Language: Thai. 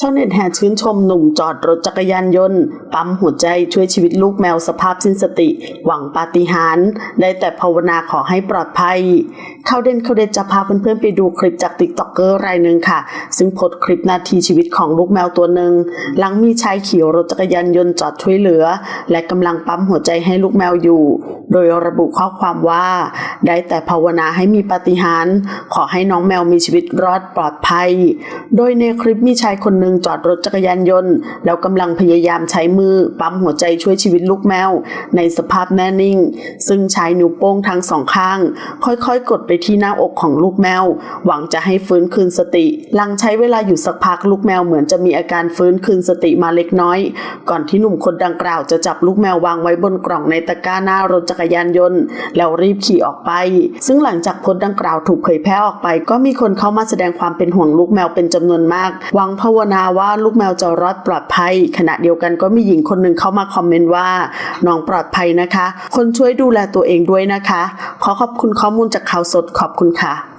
ชาวเน็ตแห่ชื่นชมหนุ่มจอดรถจักรยานยนต์ ปั๊มหัวใจช่วยชีวิตลูกแมวสภาพสิ้นสติ หวังปาฏิหาริย์ได้แต่ภาวนาขอให้ปลอดภัย เข้าเด่นเข้าเด่นจะพาเพื่อนๆไปดูคลิปจากติ๊กต็อกเกอร์รายหนึ่งค่ะ ซึ่งโพสคลิปนาทีชีวิตของลูกแมวตัวหนึ่ง หลังมีชายขี่รถจักรยานยนต์จอดช่วยเหลือ และกำลังปั๊มหัวใจให้ลูกแมวอยู่ โดยระบุข้อความว่า ได้แต่ภาวนาให้มีปาฏิหาริย์ขอให้น้องแมวมีชีวิตรอดปลอดภัย โดยในคลิปมีชายคนหนึ่งจอดรถจักรยานยนต์ แล้วกำลังพยายามใช้มือปั๊มหัวใจช่วยชีวิตลูกแมว ในสภาพแน่นิ่ง ซึ่งใช้นิ้วโป้งทั้งสองข้าง ค่อยๆ กดไปที่หน้าอกของลูกแมว หวังจะให้ฟื้นคืนสติ หลังใช้เวลาอยู่สักพักลูกแมวเหมือนจะมีอาการฟื้นคืนสติมาเล็กน้อย ก่อนที่หนุ่มคนดังกล่าวจะจับลูกแมววางไว้บนกล่องในตะกร้าหน้ารถจักรยานยนต์ แล้วรีบขี่ออกไปซึ่งหลังจากโพสต์ดังกล่าวถูกเผยแพร่ออกไป ก็มีคนเข้ามาแสดงความเป็นห่วงลูกแมวเป็นจำนวนมาก หวังภาวนาว่าลูกแมวจะรอดปลอดภัย ขณะเดียวกันก็มีหญิงคนหนึ่งเข้ามาคอมเมนต์ว่าน้องปลอดภัยนะคะ คนช่วยดูแลตัวเองด้วยนะคะ ขอขอบคุณข้อมูลจากข่าวสดขอบคุณค่ะ